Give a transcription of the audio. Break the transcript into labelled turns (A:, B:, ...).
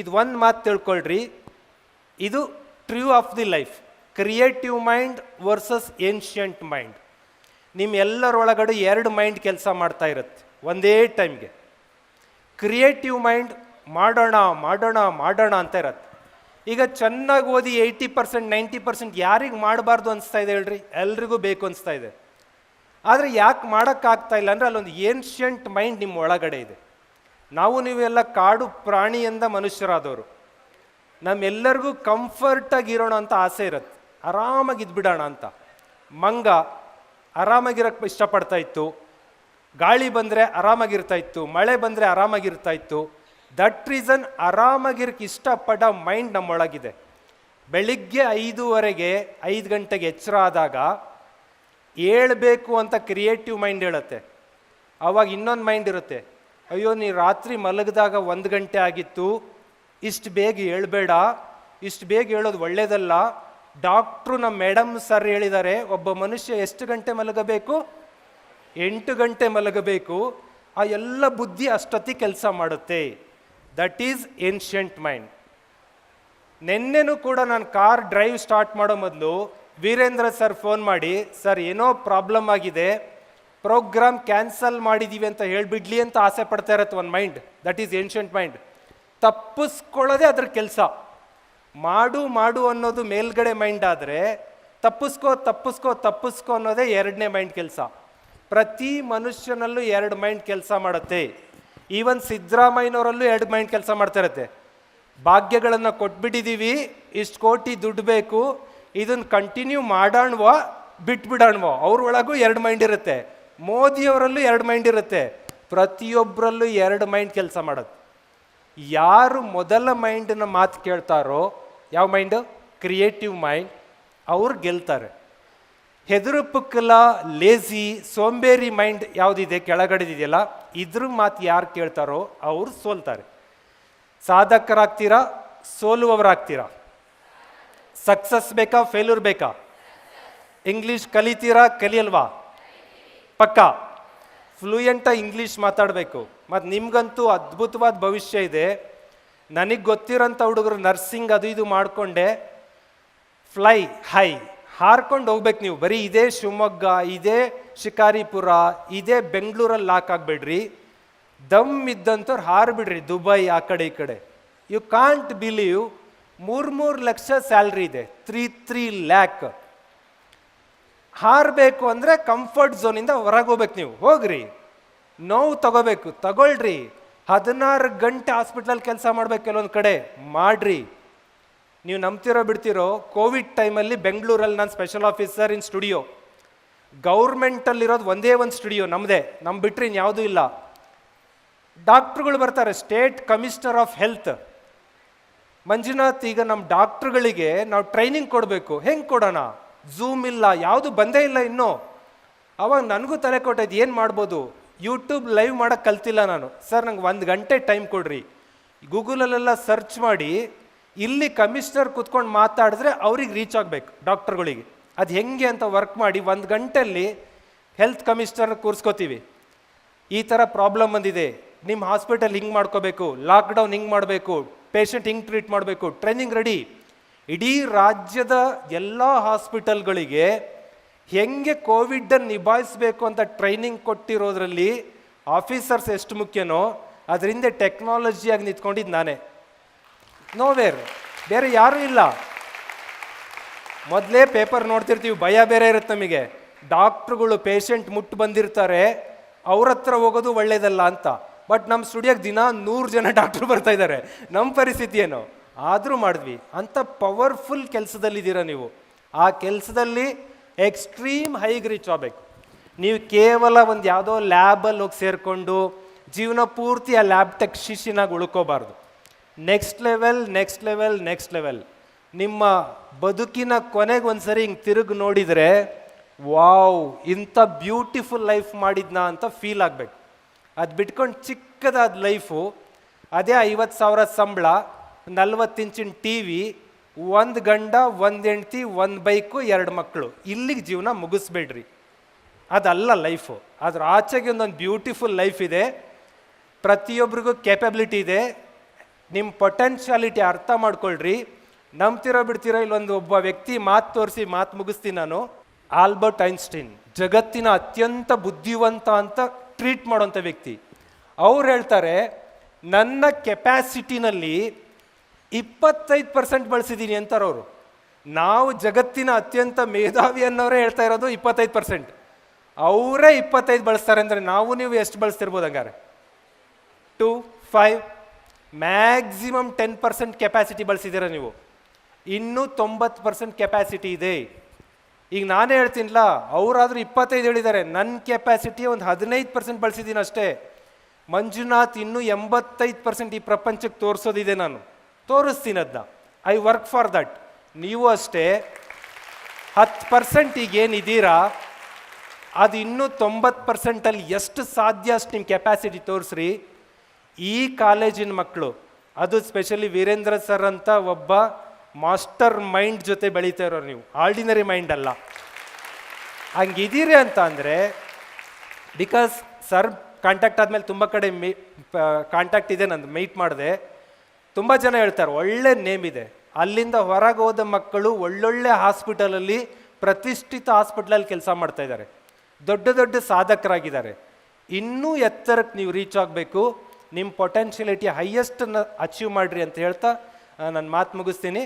A: ಇದು ಒಂದು ಮಾತು ತಿಳ್ಕೊಳ್ರಿ. ಇದು true of the life creative mind versus ancient mind ನಿಮ್ಮೆಲ್ಲರೊಳಗಡೆ ಎರಡು ಮೈಂಡ್ ಕೆಲಸ ಮಾಡ್ತಾ ಇರುತ್ತೆ. ಒಂದೇ ಟೈಮ್ಗೆ ಕ್ರಿಯೇಟಿವ್ ಮೈಂಡ್ ಮಾಡೋಣ ಮಾಡೋಣ ಮಾಡೋಣ ಅಂತ ಇರತ್ತೆ. ಈಗ ಚೆನ್ನಾಗಿ ಓದಿ ಏಯ್ಟಿ ಪರ್ಸೆಂಟ್ ನೈಂಟಿ ಪರ್ಸೆಂಟ್ ಯಾರಿಗೆ ಮಾಡಬಾರ್ದು ಅನಿಸ್ತಾ ಇದೆ ಹೇಳ್ರಿ? ಎಲ್ರಿಗೂ ಬೇಕು ಅನಿಸ್ತಾ ಇದೆ. ಆದರೆ ಯಾಕೆ ಮಾಡೋಕ್ಕಾಗ್ತಾ ಇಲ್ಲ ಅಂದರೆ ಅಲ್ಲೊಂದು ಏನ್ಷಿಯಂಟ್ ಮೈಂಡ್ ನಿಮ್ಮ ಒಳಗಡೆ ಇದೆ. ನಾವು ನೀವೆಲ್ಲ ಕಾಡು ಪ್ರಾಣಿಯಿಂದ ಮನುಷ್ಯರಾದವರು. ನಮ್ಮೆಲ್ಲರಿಗೂ ಕಂಫರ್ಟಾಗಿ ಇರೋಣ ಅಂತ ಆಸೆ ಇರುತ್ತೆ. ಆರಾಮಾಗಿ ಇದ್ಬಿಡೋಣ ಅಂತ. ಮಂಗ ಆರಾಮಾಗಿರೋಕ್ಕೆ ಇಷ್ಟಪಡ್ತಾ ಇತ್ತು. ಗಾಳಿ ಬಂದರೆ ಆರಾಮಾಗಿರ್ತಾ ಇತ್ತು. ಮಳೆ ಬಂದರೆ ಆರಾಮಾಗಿರ್ತಾ ಇತ್ತು. ದಟ್ ರೀಸನ್ ಆರಾಮಾಗಿರಕ್ಕೆ ಇಷ್ಟಪಡೋ ಮೈಂಡ್ ನಮ್ಮೊಳಗಿದೆ. ಬೆಳಿಗ್ಗೆ ಐದೂವರೆಗೆ ಐದು ಗಂಟೆಗೆ ಎಚ್ಚರ ಆದಾಗ ಏಳಬೇಕು ಅಂತ ಕ್ರಿಯೇಟಿವ್ ಮೈಂಡ್ ಹೇಳುತ್ತೆ. ಆವಾಗ ಇನ್ನೊಂದು ಮೈಂಡ್ ಇರುತ್ತೆ. ಅಯ್ಯೋ, ನೀ ರಾತ್ರಿ ಮಲಗಿದಾಗ ಒಂದು ಗಂಟೆ ಆಗಿತ್ತು, ಇಷ್ಟು ಬೇಗ ಹೇಳ್ಬೇಡ. ಇಷ್ಟು ಬೇಗ ಹೇಳೋದು ಒಳ್ಳೇದಲ್ಲ. ಡಾಕ್ಟ್ರು ನಮ್ಮ ಮೇಡಮ್ ಸರ್ ಹೇಳಿದ್ದಾರೆ, ಒಬ್ಬ ಮನುಷ್ಯ ಎಷ್ಟು ಗಂಟೆ ಮಲಗಬೇಕು? ಎಂಟು ಗಂಟೆ ಮಲಗಬೇಕು. ಆ ಎಲ್ಲ ಬುದ್ಧಿ ಅಷ್ಟೊತ್ತಿ ಕೆಲಸ ಮಾಡುತ್ತೆ. ದಟ್ ಈಸ್ ಏನ್ಷಿಯಂಟ್ ಮೈಂಡ್ ನಿನ್ನೆನೂ ಕೂಡ ನಾನು ಕಾರ್ ಡ್ರೈವ್ ಸ್ಟಾರ್ಟ್ ಮಾಡೋ ಮೊದಲು, ವೀರೇಂದ್ರ ಸರ್ ಫೋನ್ ಮಾಡಿ, ಸರ್, ಏನೋ ಪ್ರಾಬ್ಲಮ್ ಆಗಿದೆ. ಪ್ರೋಗ್ರಾಮ್ ಕ್ಯಾನ್ಸಲ್ ಮಾಡಿದ್ದೀವಿ ಅಂತ ಹೇಳಿಬಿಡ್ಲಿ ಅಂತ ಆಸೆ ಪಡ್ತಾ ಇರತ್ತೆ ಒಂದು mind that is ancient mind ತಪ್ಪಿಸ್ಕೊಳ್ಳೋದೇ ಅದ್ರ ಕೆಲಸ. ಮಾಡು ಮಾಡು ಅನ್ನೋದು ಮೇಲ್ಗಡೆ ಮೈಂಡ್ ಆದರೆ ತಪ್ಪಿಸ್ಕೋ ತಪ್ಪಿಸ್ಕೋ ತಪ್ಪಿಸ್ಕೋ ಅನ್ನೋದೇ ಎರಡನೇ ಮೈಂಡ್ ಕೆಲಸ. ಪ್ರತಿ ಮನುಷ್ಯನಲ್ಲೂ ಎರಡು ಮೈಂಡ್ ಕೆಲಸ ಮಾಡುತ್ತೆ. ಈವನ್ ಸಿದ್ದರಾಮಯ್ಯನವರಲ್ಲೂ ಎರಡು ಮೈಂಡ್ ಕೆಲಸ ಮಾಡ್ತಾ ಇರತ್ತೆ. ಭಾಗ್ಯಗಳನ್ನು ಕೊಟ್ಬಿಟ್ಟಿದ್ದೀವಿ ಇಷ್ಟು ಕೋಟಿ ದುಡ್ಡು ಬೇಕು ಇದನ್ನು ಕಂಟಿನ್ಯೂ ಮಾಡೋಣವೋ, ಬಿಟ್ಬಿಡೋಣವೋ. ಅವ್ರ ಒಳಗೂ ಎರಡು ಮೈಂಡ್ ಇರುತ್ತೆ. ಮೋದಿಯವರಲ್ಲೂ ಎರಡು ಮೈಂಡ್ ಇರುತ್ತೆ. ಪ್ರತಿಯೊಬ್ಬರಲ್ಲೂ ಎರಡು ಮೈಂಡ್ ಕೆಲಸ ಮಾಡೋದು ಯಾರು ಮೊದಲ ಮೈಂಡನ್ನ ಮಾತು ಕೇಳ್ತಾರೋ, ಯಾವ ಮೈಂಡು? Creative mind. ಅವ್ರು ಗೆಲ್ತಾರೆ. ಹೆದರು ಪುಕ್ಕಲ ಲೇಜಿ, ಸೋಂಬೇರಿ ಮೈಂಡ್ ಯಾವುದಿದೆ, ಕೆಳಗಡೆದಿದೆಯಲ್ಲ, ಇದ್ರ ಮಾತು ಯಾರು ಕೇಳ್ತಾರೋ ಅವ್ರು ಸೋಲ್ತಾರೆ. ಸಾಧಕರಾಗ್ತೀರಾ? ಸೋಲುವವರಾಗ್ತೀರಾ? ಸಕ್ಸಸ್ ಬೇಕಾ, ಫೇಲ್ಯೂರ್ ಬೇಕಾ? ಇಂಗ್ಲೀಷ್ ಕಲಿತೀರಾ, ಕಲಿಯಲ್ವಾ? ಪಕ್ಕ. ಫ್ಲೂಯೆಂಟಾಗಿ ಇಂಗ್ಲೀಷ್ ಮಾತಾಡಬೇಕು. ಮತ್ತು ನಿಮಗಂತೂ ಅದ್ಭುತವಾದ ಭವಿಷ್ಯ ಇದೆ. ನನಗೆ ಗೊತ್ತಿರೋಂಥ ಹುಡುಗರು ನರ್ಸಿಂಗ್ ಅದು ಇದು ಮಾಡಿಕೊಂಡೆ. ಫ್ಲೈ ಹೈ ಹಾರ್ಕೊಂಡು ಹೋಗ್ಬೇಕು ನೀವು. ಬರೀ ಇದೇ ಶಿವಮೊಗ್ಗ, ಇದೇ ಶಿಕಾರಿಪುರ, ಇದೇ ಬೆಂಗಳೂರಲ್ಲಿ ಲಾಕ್ ಆಗಬೇಡ್ರಿ. ದಮ್ ಇದ್ದಂಥವ್ರು ಹಾರ್ಬಿಡ್ರಿ. ದುಬೈ, ಆ ಕಡೆ, ಈ ಕಡೆ. ಯು ಕಾಂಟ್ ಬಿಲೀವ್ ಮೂರು ಮೂರು ಲಕ್ಷ ಸ್ಯಾಲ್ರಿ ಇದೆ. ತ್ರೀ ತ್ರೀ ಲ್ಯಾಕ್ ಹಾರಬೇಕು ಅಂದರೆ ಕಂಫರ್ಟ್ ಝೋನಿಂದ ಹೊರಗೆ ಹೋಗ್ಬೇಕು ನೀವು. ಹೋಗ್ರಿ. ನೋವು ತಗೋಬೇಕು. ತಗೊಳ್ರಿ. ಹದಿನಾರು ಗಂಟೆ ಹಾಸ್ಪಿಟ್ಲಲ್ಲಿ ಕೆಲಸ ಮಾಡ್ಬೇಕು ಕೆಲವೊಂದು ಕಡೆ. ಮಾಡ್ರಿ. ನೀವು ನಂಬ್ತಿರೋ ಬಿಡ್ತಿರೋ ಕೋವಿಡ್ ಟೈಮಲ್ಲಿ ಬೆಂಗಳೂರಲ್ಲಿ ನಾನು ಸ್ಪೆಷಲ್ ಆಫೀಸರ್ ಇನ್ ಸ್ಟುಡಿಯೋ ಗೌರ್ಮೆಂಟಲ್ಲಿರೋದು ಒಂದೇ ಒಂದು ಸ್ಟುಡಿಯೋ ನಮ್ಮದೇ ನಮ್ಮ ಬಿಟ್ಟರೆ ಇನ್ಯಾವುದೂ ಇಲ್ಲ. ಡಾಕ್ಟ್ರುಗಳು ಬರ್ತಾರೆ. State commissioner of health Manjunath, ಈಗ ನಮ್ಮ ಡಾಕ್ಟ್ರುಗಳಿಗೆ ನಾವು ಟ್ರೈನಿಂಗ್ ಕೊಡಬೇಕು. ಹೆಂಗೆ ಕೊಡೋಣ? ಝೂಮ್ ಇಲ್ಲ, ಯಾವುದು ಬಂದೇ ಇಲ್ಲ ಇನ್ನೂ. ಅವಾಗ ನನಗೂ ತಲೆ ಕೊಟ್ಟೈದು ಏನು ಮಾಡ್ಬೋದು? ಯೂಟ್ಯೂಬ್ ಲೈವ್ ಮಾಡೋಕ್ಕೆ ಕಲ್ತಿಲ್ಲ ನಾನು. ಸರ್ ನಂಗೆ ಒಂದು ಗಂಟೆ ಟೈಮ್ ಕೊಡ್ರಿ. ಗೂಗಲಲ್ಲೆಲ್ಲ ಸರ್ಚ್ ಮಾಡಿ, ಇಲ್ಲಿ ಕಮಿಷನರ್ ಕೂತ್ಕೊಂಡು ಮಾತಾಡಿದ್ರೆ ಅವ್ರಿಗೆ ರೀಚ್ ಆಗಬೇಕು ಡಾಕ್ಟರ್ಗಳಿಗೆ ಅದು ಹೆಂಗೆ ಅಂತ ವರ್ಕ್ ಮಾಡಿ ಒಂದು ಗಂಟೆಯಲ್ಲಿ ಹೆಲ್ತ್ ಕಮಿಷನರ್ ಕೂರಿಸ್ಕೋತೀವಿ. ಈ ಥರ ಪ್ರಾಬ್ಲಮ್ ಬಂದಿದೆ. ನಿಮ್ಮ ಹಾಸ್ಪಿಟಲ್ ಹಿಂಗೆ ಮಾಡ್ಕೋಬೇಕು ಲಾಕ್ಡೌನ್ ಹಿಂಗೆ ಮಾಡಬೇಕು ಪೇಷಂಟ್ ಹಿಂಗೆ ಟ್ರೀಟ್ ಮಾಡಬೇಕು ಟ್ರೈನಿಂಗ್ ರೆಡಿ ಇಡೀ ರಾಜ್ಯದ ಎಲ್ಲ ಹಾಸ್ಪಿಟಲ್ಗಳಿಗೆ ಹೆಂಗೆ ಕೋವಿಡನ್ನು ನಿಭಾಯಿಸಬೇಕು ಅಂತ ಟ್ರೈನಿಂಗ್ ಕೊಟ್ಟಿರೋದ್ರಲ್ಲಿ ಆಫೀಸರ್ಸ್ ಎಷ್ಟು ಮುಖ್ಯನೋ ಅದರಿಂದ ಟೆಕ್ನಾಲಜಿಯಾಗಿ ನಿಂತ್ಕೊಂಡಿದ್ದು ನಾನೇ. ನೋವೇರ್ ಬೇರೆ ಯಾರೂ ಇಲ್ಲ. ಮೊದಲೇ ಪೇಪರ್ ನೋಡ್ತಿರ್ತೀವಿ, ಭಯ ಬೇರೆ ಇರುತ್ತೆ ನಮಗೆ. ಡಾಕ್ಟ್ರುಗಳು ಪೇಷಂಟ್ ಮುಟ್ಟು ಬಂದಿರ್ತಾರೆ, ಅವ್ರ ಹತ್ರ ಹೋಗೋದು ಒಳ್ಳೇದಲ್ಲ ಅಂತ. ಬಟ್ ನಮ್ಮ ಸ್ಟುಡಿಯೋಗೆ ದಿನ ನೂರು ಜನ ಡಾಕ್ಟ್ರು ಬರ್ತಾ ಇದ್ದಾರೆ ನಮ್ಮ ಪರಿಸ್ಥಿತಿ ಏನು? ಆದರೂ ಮಾಡಿದ್ವಿ. ಅಂಥ ಪವರ್ಫುಲ್ ಕೆಲಸದಲ್ಲಿದ್ದೀರ ನೀವು. ಆ ಕೆಲಸದಲ್ಲಿ ಎಕ್ಸ್ಟ್ರೀಮ್ ಹೈಗ್ ರೀಚ್ ಆಗಬೇಕು ನೀವು ಕೇವಲ ಒಂದು ಯಾವುದೋ ಲ್ಯಾಬಲ್ಲಿ ಹೋಗಿ ಸೇರಿಕೊಂಡು ಜೀವನ ಪೂರ್ತಿ ಆ ಲ್ಯಾಬ್ ಟೆಕ್ ಶಿಷ್ಯನಾಗಿ ಉಳ್ಕೋಬಾರ್ದು. Next level next level next level ನಿಮ್ಮ ಬದುಕಿನ ಕೊನೆಗೆ ಒಂದ್ಸರಿ ಹಿಂಗೆ ತಿರುಗಿ ನೋಡಿದರೆ, ವಾವ್, ಇಂಥ ಬ್ಯೂಟಿಫುಲ್ ಲೈಫ್ ಮಾಡಿದ್ನಾ ಅಂತ ಫೀಲ್ ಆಗಬೇಕು. ಅದು ಬಿಟ್ಕೊಂಡು ಚಿಕ್ಕದಾದ ಲೈಫು ಅದೇ ಐವತ್ತು ಸಾವಿರ ಸಂಬಳ ನಲ್ವತ್ತು ಇಂಚಿನ ಟಿ ವಿ ಒಂದು ಗಂಡ, ಒಂದು ಹೆಂಡ್ತಿ, ಒಂದು ಬೈಕು, ಎರಡು ಮಕ್ಕಳು. ಇಲ್ಲಿಗೆ ಜೀವನ ಮುಗಿಸ್ಬೇಡ್ರಿ. ಅದಲ್ಲ ಲೈಫು ಅದ್ರ ಆಚೆಗೆ ಒಂದೊಂದು ಬ್ಯೂಟಿಫುಲ್ ಲೈಫ್ ಇದೆ. ಪ್ರತಿಯೊಬ್ಬರಿಗೂ ಕೆಪಬಿಲಿಟಿ ಇದೆ. ನಿಮ್ಮ ಪೊಟೆನ್ಷಿಯಾಲಿಟಿ ಅರ್ಥ ಮಾಡ್ಕೊಳ್ರಿ. ನಂಬ್ತಿರೋ ಬಿಡ್ತಿರೋ ಇಲ್ಲೊಂದು ಒಬ್ಬ ವ್ಯಕ್ತಿ ಮಾತು ತೋರಿಸಿ, ಮಾತು ಮುಗಿಸ್ತೀನಿ ನಾನು. ಆಲ್ಬರ್ಟ್ ಐನ್ಸ್ಟೈನ್, ಜಗತ್ತಿನ ಅತ್ಯಂತ ಬುದ್ಧಿವಂತ ಅಂತ ಟ್ರೀಟ್ ಮಾಡೋಂಥ ವ್ಯಕ್ತಿ. ಅವ್ರು ಹೇಳ್ತಾರೆ, ನನ್ನ ಕೆಪ್ಯಾಸಿಟಿನಲ್ಲಿ ಇಪ್ಪತ್ತೈದು ಪರ್ಸೆಂಟ್ ಬಳಸಿದ್ದೀನಿ ಅಂತಾರೆ ಅವರು ನಾವು ಜಗತ್ತಿನ ಅತ್ಯಂತ ಮೇಧಾವಿ ಅನ್ನೋರೇ ಹೇಳ್ತಾ ಇರೋದು ಇಪ್ಪತ್ತೈದು ಪರ್ಸೆಂಟ್ ಅವರೇ ಇಪ್ಪತ್ತೈದು ಬಳಸ್ತಾರೆ ಅಂದರೆ ನಾವು ನೀವು ಎಷ್ಟು ಬಳಸ್ತಿರ್ಬೋದು ಹಂಗಾರೆ? Two five maximum ten percent capacity ಬಳಸಿದ್ದೀರ ನೀವು. ಇನ್ನೂ ತೊಂಬತ್ತು ಪರ್ಸೆಂಟ್ ಕೆಪ್ಯಾಸಿಟಿ ಇದೆ. ಈಗ ನಾನೇ ಹೇಳ್ತೀನಿಲ್ಲ ಅವರಾದರೂ ಇಪ್ಪತ್ತೈದು ಹೇಳಿದ್ದಾರೆ. ನನ್ನ ಕೆಪ್ಯಾಸಿಟಿ ಒಂದು ಹದಿನೈದು ಪರ್ಸೆಂಟ್ ಬಳಸಿದ್ದೀನಿ ಅಷ್ಟೇ ಮಂಜುನಾಥ್ ಇನ್ನೂ ಎಂಬತ್ತೈದು ಪರ್ಸೆಂಟ್ ಈ ಪ್ರಪಂಚಕ್ಕೆ ತೋರಿಸೋದಿದೆ ನಾನು. ತೋರಿಸ್ತೀನಿ ಅದನ್ನ ಐ ವರ್ಕ್ ಫಾರ್ ದಟ್ ನೀವು ಅಷ್ಟೇ ಹತ್ತು ಪರ್ಸೆಂಟ್ ಈಗ ಏನಿದ್ದೀರಾ? ಅದು ಇನ್ನೂ ತೊಂಬತ್ತು ಪರ್ಸೆಂಟಲ್ಲಿ ಎಷ್ಟು ಸಾಧ್ಯ ಅಷ್ಟು ನಿಮ್ಮ ಕೆಪಾಸಿಟಿ ತೋರಿಸ್ರಿ. ಈ ಕಾಲೇಜಿನ ಮಕ್ಕಳು, ಅದು ಸ್ಪೆಷಲಿ ವೀರೇಂದ್ರ ಸರ್ ಅಂತ ಒಬ್ಬ ಮಾಸ್ಟರ್ ಮೈಂಡ್ ಜೊತೆ ಬೆಳೀತಾ ಇರೋರು ನೀವು. ಆರ್ಡಿನರಿ ಮೈಂಡ್ ಅಲ್ಲ. ಹಂಗಿದ್ದೀರಿ ಅಂತ ಅಂದರೆ ಬಿಕಾಸ್ ಸರ್ ಕಾಂಟ್ಯಾಕ್ಟ್ ಆದಮೇಲೆ ತುಂಬ ಕಡೆ ಮೀ ಕಾಂಟ್ಯಾಕ್ಟ್ ಇದೆ ನಂದು ಮೀಟ್ ಮಾಡಿದೆ. ತುಂಬ ಜನ ಹೇಳ್ತಾರೆ, ಒಳ್ಳೆ ನೇಮ್ ಇದೆ. ಅಲ್ಲಿಂದ ಹೊರಗೆ ಹೋದ ಮಕ್ಕಳು ಒಳ್ಳೊಳ್ಳೆ ಹಾಸ್ಪಿಟಲಲ್ಲಿ ಪ್ರತಿಷ್ಠಿತ ಹಾಸ್ಪಿಟ್ಲಲ್ಲಿ ಕೆಲಸ ಮಾಡ್ತಾ ಇದ್ದಾರೆ. ದೊಡ್ಡ ದೊಡ್ಡ ಸಾಧಕರಾಗಿದ್ದಾರೆ. ಇನ್ನೂ ಎತ್ತರಕ್ಕೆ ನೀವು ರೀಚ್ ಆಗಬೇಕು. ನಿಮ್ಮ ಪೊಟೆನ್ಷಿಯಲಿಟಿ ಹೈಯೆಸ್ಟನ್ನು ಅಚೀವ್ ಮಾಡಿರಿ ಅಂತ ಹೇಳ್ತಾ ನನ್ನ ಮಾತು ಮುಗಿಸ್ತೀನಿ.